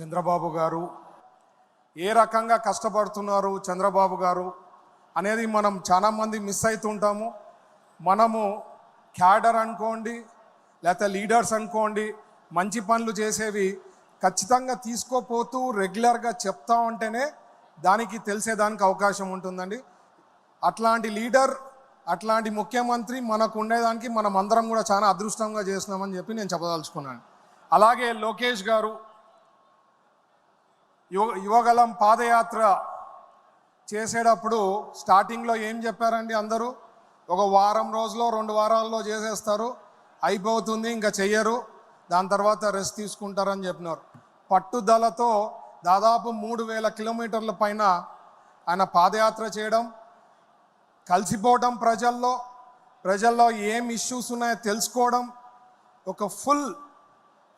చంద్రబాబు గారు ఏ రకంగా కష్టపడుతున్నారు చంద్రబాబు గారు అనేది మనం చాలామంది మిస్ అవుతుంటాము మనము క్యాడర్ అనుకోండి లేకపోతే లీడర్స్ అనుకోండి మంచి పనులు చేసేవి ఖచ్చితంగా తీసుకోపోతూ రెగ్యులర్గా చెప్తా ఉంటేనే దానికి తెలిసేదానికి అవకాశం ఉంటుందండి. అట్లాంటి లీడర్ అట్లాంటి ముఖ్యమంత్రి మనకు ఉండేదానికి మనం అందరం కూడా చాలా అదృష్టంగా చేస్తున్నామని చెప్పి నేను చెప్పదలుచుకున్నాను. అలాగే లోకేష్ గారు యువ యువగలం పాదయాత్ర చేసేటప్పుడు స్టార్టింగ్లో ఏం చెప్పారండి అందరూ? ఒక వారం రోజులో రెండు వారాల్లో చేసేస్తారు. అయిపోతుంది ఇంకా చెయ్యరు. దాని తర్వాత రెస్ట్ తీసుకుంటారని చెప్పినారు. పట్టుదలతో దాదాపు మూడు వేల కిలోమీటర్ల పైన ఆయన పాదయాత్ర చేయడం కలిసిపోవడం ప్రజల్లో ప్రజల్లో ఏం ఇష్యూస్ ఉన్నాయో తెలుసుకోవడం ఒక ఫుల్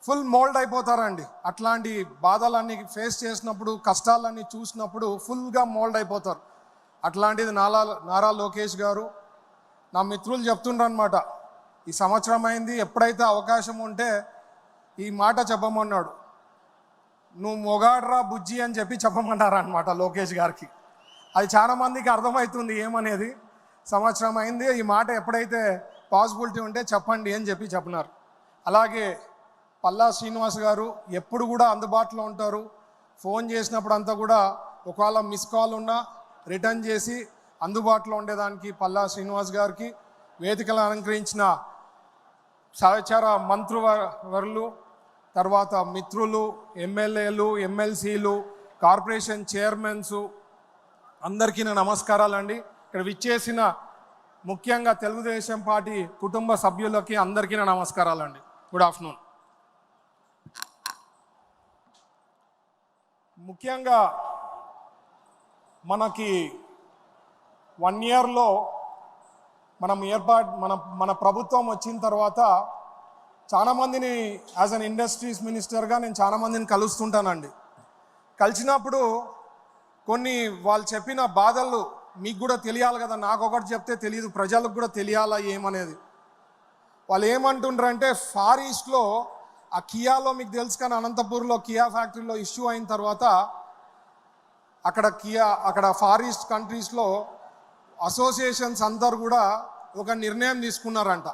ఫుల్ మోల్డ్ అయిపోతారండి. అట్లాంటి బాధలన్నీ ఫేస్ చేసినప్పుడు కష్టాలన్నీ చూసినప్పుడు ఫుల్గా మోల్డ్ అయిపోతారు. అట్లాంటిది నాలా నారా లోకేష్ గారు నా మిత్రులు చెప్తుండ్రు అనమాట ఈ సంవత్సరం అయింది ఎప్పుడైతే అవకాశం ఉంటే ఈ మాట చెప్పమన్నాడు. నువ్వు మొగాడ్రా బుజ్జి అని చెప్పి చెప్పమన్నారు అనమాట లోకేష్ గారికి. అది చాలా మందికి అర్థమవుతుంది ఏమనేది. సంవత్సరం అయింది ఈ మాట ఎప్పుడైతే పాసిబిలిటీ ఉంటే చెప్పండి అని చెప్పి చెప్పినారు. అలాగే పల్లా శ్రీనివాస్ గారు ఎప్పుడు కూడా అందుబాటులో ఉంటారు. ఫోన్ చేసినప్పుడు అంతా కూడా ఒకవేళ మిస్ కాల్ ఉన్నా రిటర్న్ చేసి అందుబాటులో ఉండేదానికి పల్లా శ్రీనివాస్ గారికి వేదికలు అలంకరించిన సహచార మంత్రివర్లు తర్వాత మిత్రులు ఎమ్మెల్యేలు ఎమ్మెల్సీలు కార్పొరేషన్ చైర్మన్స్ అందరికీ నా నమస్కారాలండి. ఇక్కడ విచ్చేసిన ముఖ్యంగా తెలుగుదేశం పార్టీ కుటుంబ సభ్యులకి అందరికీ నా నమస్కారాలండి. Good afternoon. ముఖ్యంగా మనకి వన్ ఇయర్లో మనం ఏర్పాటు మన మన ప్రభుత్వం వచ్చిన తర్వాత చాలామందిని యాజ్ అన్ ఇండస్ట్రీస్ మినిస్టర్గా నేను చాలా మందిని కలుస్తుంటానండి. కలిసినప్పుడు కొన్ని వాళ్ళు చెప్పిన బాధలు మీకు కూడా తెలియాలి కదా నాకు ఒకటి చెప్తే తెలియదు ప్రజలకు కూడా తెలియాలా ఏమనేది. వాళ్ళు ఏమంటుండ్రంటే ఫార్ ఈస్ట్లో ఆ కియాలో మీకు తెలుసు కానీ అనంతపూర్లో కియా ఫ్యాక్టరీలో ఇష్యూ అయిన తర్వాత అక్కడ కియా అక్కడ ఫార్ ఈస్ట్ కంట్రీస్లో అసోసియేషన్స్ అందరు కూడా ఒక నిర్ణయం తీసుకున్నారంట.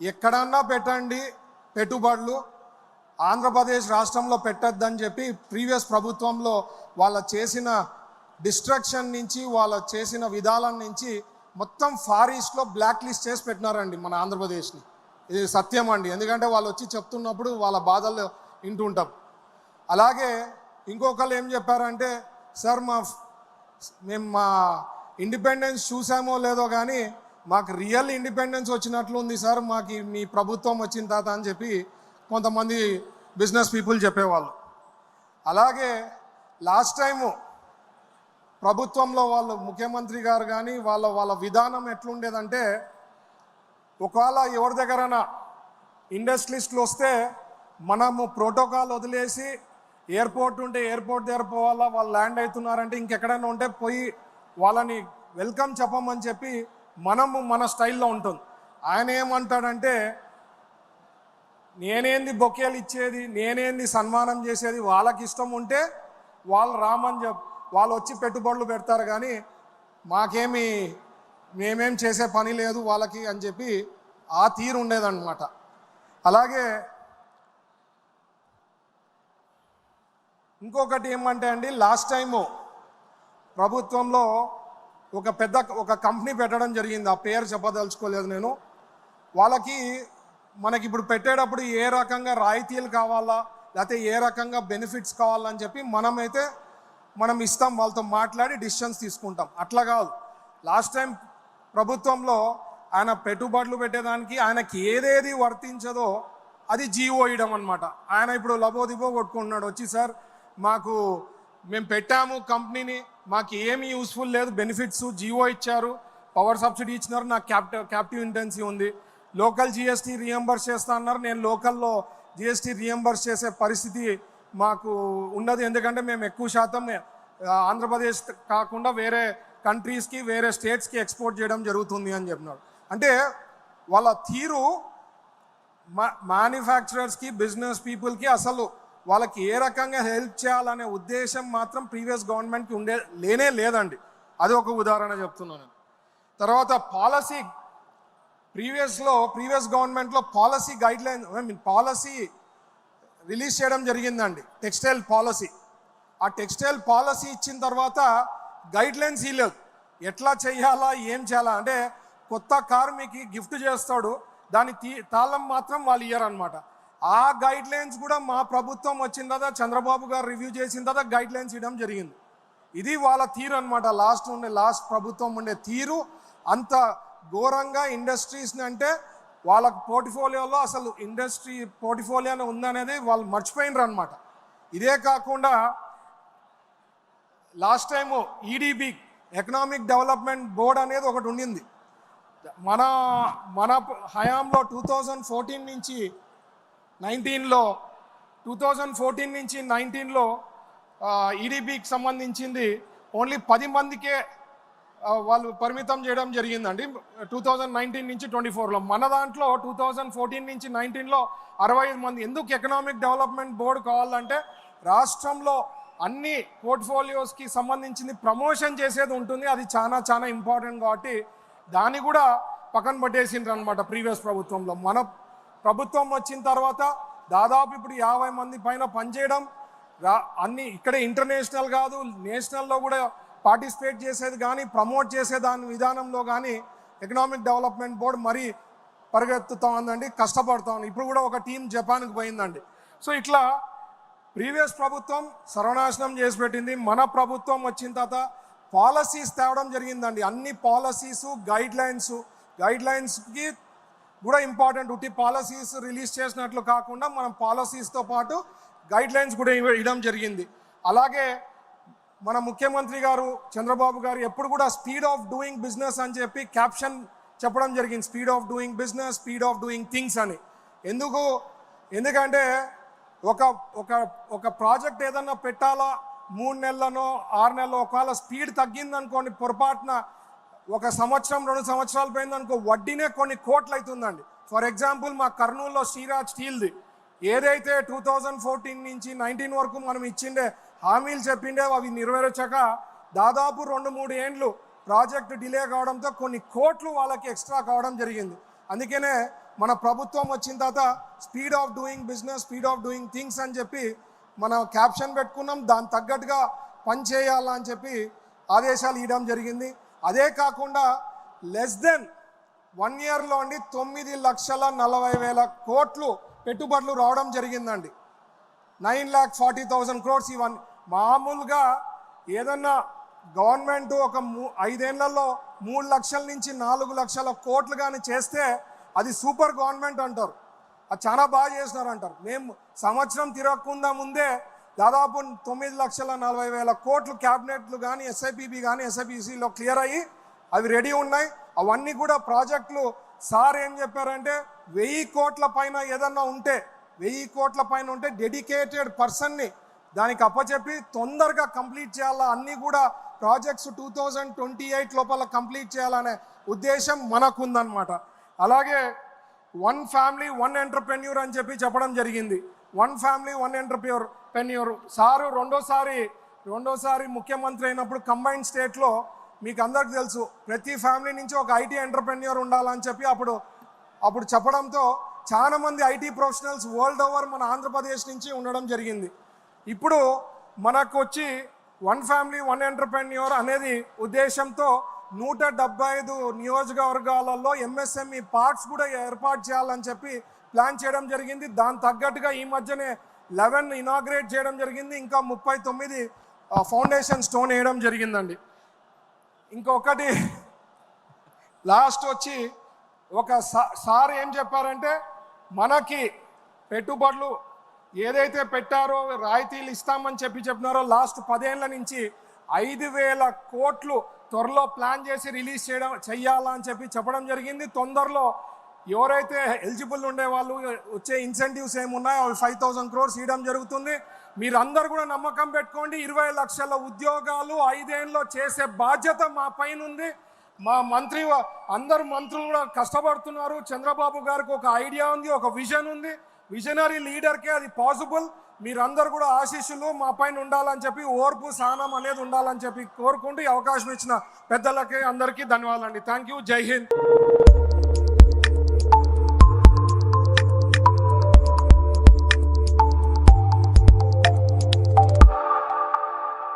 ఎక్కడన్నా పెట్టండి పెట్టుబడులు ఆంధ్రప్రదేశ్ రాష్ట్రంలో పెట్టద్దని చెప్పి ప్రీవియస్ ప్రభుత్వంలో వాళ్ళ చేసిన డిస్ట్రక్షన్ నుంచి వాళ్ళ చేసిన విధానం నుంచి మొత్తం ఫార్ ఈస్ట్లో బ్లాక్ లిస్ట్ చేసి పెట్టినారండి మన ఆంధ్రప్రదేశ్ని. ఇది సత్యం అండి. ఎందుకంటే వాళ్ళు వచ్చి చెప్తున్నప్పుడు వాళ్ళ బాధలు వింటుంటాం. అలాగే ఇంకొకళ్ళు ఏం చెప్పారంటే సార్ మా మేము మా ఇండిపెండెన్స్ చూసామో లేదో కానీ మాకు రియల్ ఇండిపెండెన్స్ వచ్చినట్లు ఉంది సార్ మాకు మీ ప్రభుత్వం వచ్చిన తర్వాత అని చెప్పి కొంతమంది బిజినెస్ పీపుల్ చెప్పేవాళ్ళు. అలాగే లాస్ట్ టైము ప్రభుత్వంలో వాళ్ళు ముఖ్యమంత్రి గారు కానీ వాళ్ళ వాళ్ళ విధానం ఎట్లుండేదంటే ఒకవేళ ఎవరి దగ్గరైనా ఇండస్ట్రీస్ట్లు వస్తే మనము ప్రోటోకాల్ వదిలేసి ఎయిర్పోర్ట్ ఉంటే ఎయిర్పోర్ట్ దగ్గర పోవాలా వాళ్ళు ల్యాండ్ అవుతున్నారంటే ఇంకెక్కడైనా ఉంటే పోయి వాళ్ళని వెల్కమ్ చెప్పమని చెప్పి మనము మన స్టైల్లో ఉంటుంది ఆయన ఏమంటాడంటే నేనేంది బొకేలు ఇచ్చేది? నేనేంది సన్మానం చేసేది? వాళ్ళకి ఇష్టం ఉంటే వాళ్ళు రామని చెప్ వాళ్ళు వచ్చి పెట్టుబడులు పెడతారు కానీ మాకేమి మేమేం చేసే పని లేదు వాళ్ళకి అని చెప్పి ఆ తీరు ఉండేదన్నమాట. అలాగే ఇంకొకటి ఏమంటే అండి లాస్ట్ టైము ప్రభుత్వంలో ఒక పెద్ద ఒక కంపెనీ పెట్టడం జరిగింది. ఆ పేరు చెప్పదలుచుకోలేదు నేను. వాళ్ళకి మనకి ఇప్పుడు పెట్టేటప్పుడు ఏ రకంగా రాయితీలు కావాలా లేకపోతే ఏ రకంగా బెనిఫిట్స్ కావాలని చెప్పి మనమైతే మనం ఇస్తాం వాళ్ళతో మాట్లాడి డిసిషన్స్ తీసుకుంటాం. అట్లా కాదు. లాస్ట్ టైం ప్రభుత్వంలో ఆయన పెట్టుబడులు పెట్టేదానికి ఆయనకి ఏదేది వర్తించదో అది జీవో ఇవ్వడం అనమాట ఆయన ఇప్పుడు లబోదిబో కొట్టుకుంటున్నాడు. వచ్చి సార్ మాకు మేము పెట్టాము కంపెనీని మాకు ఏమీ యూస్ఫుల్ లేదు బెనిఫిట్స్ జీవో ఇచ్చారు పవర్ సబ్సిడీ ఇచ్చినారు నాకు క్యాప్ట క్యాప్టివ్ ఇంటెన్సీ ఉంది. లోకల్ జిఎస్టీ రియంబర్స్ చేస్తా అన్నారు. నేను లోకల్లో జిఎస్టీ రియంబర్స్ చేసే పరిస్థితి మాకు ఉండదు ఎందుకంటే మేము ఎక్కువ శాతం ఆంధ్రప్రదేశ్ కాకుండా వేరే కంట్రీస్కి వేరే స్టేట్స్కి ఎక్స్పోర్ట్ చేయడం జరుగుతుంది అని చెప్పినాడు. అంటే వాళ్ళ తీరు మా మ్యానుఫ్యాక్చరర్స్కి బిజినెస్ పీపుల్కి అసలు వాళ్ళకి ఏ రకంగా హెల్ప్ చేయాలనే ఉద్దేశం మాత్రం ప్రీవియస్ గవర్నమెంట్కి ఉండే లేనే లేదండి. అది ఒక ఉదాహరణ చెప్తున్నాను తర్వాత పాలసీ ప్రీవియస్లో ప్రీవియస్ గవర్నమెంట్లో policy guideline I mean policy release చేయడం జరిగిందండి. టెక్స్టైల్ పాలసీ ఆ టెక్స్టైల్ పాలసీ ఇచ్చిన తర్వాత గైడ్ లైన్స్ ఇవ్వలేదు ఎట్లా చేయాలా ఏం చేయాలా? అంటే కొత్త కారు మీకు గిఫ్ట్ చేస్తాడు దాని తీ తాళం మాత్రం వాళ్ళు ఇయ్యరు ఆ గైడ్ లైన్స్ కూడా మా ప్రభుత్వం వచ్చిన తర్వాత చంద్రబాబు గారు రివ్యూ చేసిన తర్వాత గైడ్ లైన్స్ ఇవ్వడం జరిగింది. ఇది వాళ్ళ తీరు అనమాట లాస్ట్ ఉండే లాస్ట్ ప్రభుత్వం ఉండే తీరు. అంత ఘోరంగా ఇండస్ట్రీస్ని అంటే వాళ్ళ పోర్టిఫోలియోలో అసలు ఇండస్ట్రీ పోర్టిఫోలియో ఉందనేది వాళ్ళు మర్చిపోయినరు అనమాట ఇదే కాకుండా last time EDB economic development board అనేది ఒకటి ఉండింది. మన మన హయాంలో టూ థౌజండ్ ఫోర్టీన్ నుంచి నైన్టీన్లో టూ థౌజండ్ ఫోర్టీన్ నుంచి నైన్టీన్లో ఈడీబీకి సంబంధించింది ఓన్లీ పది మందికే వాళ్ళు పరిమితం చేయడం జరిగిందండి. టూ థౌజండ్ నైన్టీన్ నుంచి ట్వంటీ ఫోర్లో మన దాంట్లో టూ థౌజండ్ ఫోర్టీన్ నుంచి నైన్టీన్లో అరవై ఐదు మంది. ఎందుకు ఎకనామిక్ డెవలప్మెంట్ బోర్డు కావాలంటే రాష్ట్రంలో అన్ని పోర్ట్ఫోలియోస్కి సంబంధించింది ప్రమోషన్ చేసేది ఉంటుంది. అది చాలా చాలా ఇంపార్టెంట్ కాబట్టి దాన్ని కూడా పక్కన పట్టేసిండ్రు అనమాట ప్రీవియస్ ప్రభుత్వంలో. మన ప్రభుత్వం వచ్చిన తర్వాత దాదాపు ఇప్పుడు యాభై మంది పైన పనిచేయడం రా అన్ని ఇక్కడే ఇంటర్నేషనల్ కాదు నేషనల్లో కూడా పార్టిసిపేట్ చేసేది కానీ ప్రమోట్ చేసే దాని విధానంలో కానీ ఎకనామిక్ డెవలప్మెంట్ బోర్డు మరీ పరిగెత్తుతా ఉందండి కష్టపడుతా ఉంది. ఇప్పుడు కూడా ఒక టీం జపాన్కి పోయిందండి. సో ఇట్లా ప్రీవియస్ ప్రభుత్వం సర్వనాశనం చేసి పెట్టింది. మన ప్రభుత్వం వచ్చిన తర్వాత పాలసీస్ తేవడం జరిగిందండి. అన్ని పాలసీస్ గైడ్ లైన్స్ గైడ్ లైన్స్కి కూడా ఇంపార్టెంట్ ఉట్టి పాలసీస్ రిలీజ్ చేసినట్లు కాకుండా మనం పాలసీస్తో పాటు గైడ్ లైన్స్ కూడా ఇవ్వ- ఇవ్వడం జరిగింది. అలాగే మన ముఖ్యమంత్రి గారు చంద్రబాబు గారు ఎప్పుడు కూడా స్పీడ్ ఆఫ్ డూయింగ్ బిజినెస్ అని చెప్పి క్యాప్షన్ చెప్పడం జరిగింది. Speed of doing business speed of doing things అని. ఎందుకు? ఎందుకంటే ఒక ఒక ఒక ప్రాజెక్ట్ ఏదన్నా పెట్టాలా? మూడు నెలలనో ఆరు నెలలో ఒకవేళ స్పీడ్ తగ్గిందనుకోండి పొరపాటున ఒక సంవత్సరం రెండు సంవత్సరాలు పోయిందనుకో వడ్డీనే కొన్ని కోట్లు అవుతుందండి ఫర్ ఎగ్జాంపుల్ మా కర్నూలులో శ్రీరాజ్ స్టీల్ది. ఏదైతే టూ థౌజండ్ ఫోర్టీన్ నుంచి నైన్టీన్ వరకు మనం ఇచ్చిండే హామీలు చెప్పిండే అవి నెరవేర్చక దాదాపు రెండు మూడు ఏండ్లు ప్రాజెక్ట్ డిలే కావడంతో కొన్ని కోట్లు వాళ్ళకి ఎక్స్ట్రా కావడం జరిగింది. అందుకనే మన ప్రభుత్వం వచ్చిన తర్వాత speed of doing business speed of doing things అని చెప్పి మనం క్యాప్షన్ పెట్టుకున్నాం. దాని తగ్గట్టుగా పని అని చెప్పి ఆదేశాలు ఇవ్వడం జరిగింది. అదే కాకుండా లెస్ దెన్ వన్ ఇయర్లో అండి తొమ్మిది లక్షల నలభై వేల కోట్లు పెట్టుబడులు రావడం జరిగిందండి. Nine lakh forty thousand crores ఇవన్నీ. మామూలుగా ఏదన్నా గవర్నమెంట్ ఒక మూ ఐదేళ్ళలో మూడు లక్షల నుంచి నాలుగు లక్షల కోట్లు కానీ చేస్తే అది సూపర్ గవర్నమెంట్ అంటారు. అది చాలా బాగా చేసినారు అంటారు మేము సంవత్సరం తిరగకుండా ముందే దాదాపు తొమ్మిది లక్షల నలభై వేల కోట్లు క్యాబినెట్లు కానీ ఎస్ఐపిబి కానీ ఎస్ఐపిసిలో క్లియర్ అయ్యి అవి రెడీ ఉన్నాయి. అవన్నీ కూడా ప్రాజెక్టులు. సార్ ఏం చెప్పారంటే వెయ్యి కోట్ల పైన ఏదన్నా ఉంటే వెయ్యి కోట్ల పైన ఉంటే డెడికేటెడ్ పర్సన్ని దానికి అప్పచెప్పి తొందరగా కంప్లీట్ చేయాలా? అన్నీ కూడా projects two thousand twenty eight లోపల కంప్లీట్ చేయాలనే ఉద్దేశం మనకుందనమాట. అలాగే వన్ ఫ్యామిలీ వన్ ఎంటర్ప్రెన్యూర్ అని చెప్పి చెప్పడం జరిగింది. వన్ ఫ్యామిలీ వన్ ఎంటర్ప్రెన్యూర్ పెన్యూర్. సారు రెండోసారి రెండోసారి ముఖ్యమంత్రి అయినప్పుడు కంబైన్డ్ స్టేట్లో మీకు అందరికి తెలుసు ప్రతి ఫ్యామిలీ నుంచి ఒక ఐటీ ఎంటర్ప్రెన్యూర్ ఉండాలని చెప్పి అప్పుడు అప్పుడు చెప్పడంతో చాలామంది ఐటీ ప్రొఫెషనల్స్ వరల్డ్ ఓవర్ మన ఆంధ్రప్రదేశ్ నుంచి ఉండడం జరిగింది. ఇప్పుడు మనకు వచ్చి వన్ ఫ్యామిలీ వన్ ఎంటర్ప్రెన్యూర్ అనేది ఉద్దేశంతో నూట డెబ్బై ఐదు నియోజకవర్గాలలో ఎంఎస్ఎంఈ పార్క్స్ కూడా ఏర్పాటు చేయాలని చెప్పి ప్లాన్ చేయడం జరిగింది. దాని తగ్గట్టుగా ఈ మధ్యనే లెవెన్ ఇనాగ్రేట్ చేయడం జరిగింది. ఇంకా ముప్పై తొమ్మిది ఫౌండేషన్ స్టోన్ వేయడం జరిగిందండి. ఇంకొకటి లాస్ట్ వచ్చి ఒక సార్ ఏం చెప్పారంటే మనకి పెట్టుబడులు ఏదైతే పెట్టారో రాయితీలు ఇస్తామని చెప్పి చెప్పినారో లాస్ట్ పదేళ్ళ నుంచి ఐదు వేల కోట్లు త్వరలో ప్లాన్ చేసి రిలీజ్ చేయడం చెయ్యాలని చెప్పి చెప్పడం జరిగింది. తొందరలో ఎవరైతే ఎలిజిబుల్ ఉండే వాళ్ళు వచ్చే ఇన్సెంటివ్స్ ఏమున్నాయో అవి ఫైవ్ థౌసండ్ క్రోర్స్ ఇవ్వడం జరుగుతుంది. మీరందరూ కూడా నమ్మకం పెట్టుకోండి ఇరవై లక్షల ఉద్యోగాలు ఐదేళ్ళలో చేసే బాధ్యత మా పైన ఉంది. మా మంత్రి అందరు మంత్రులు కూడా కష్టపడుతున్నారు. చంద్రబాబు గారికి ఒక ఐడియా ఉంది ఒక విజన్ ఉంది. విజనరీ లీడర్కే అది పాసిబుల్. మీరందరూ కూడా ఆశీస్సులు మా పైన ఉండాలని చెప్పి ఓర్పు సహనం అనేది ఉండాలని చెప్పి కోరుకుంటూ ఈ అవకాశం ఇచ్చిన పెద్దలకి అందరికీ ధన్యవాదాలు అండి థ్యాంక్ యూ. జై హింద్.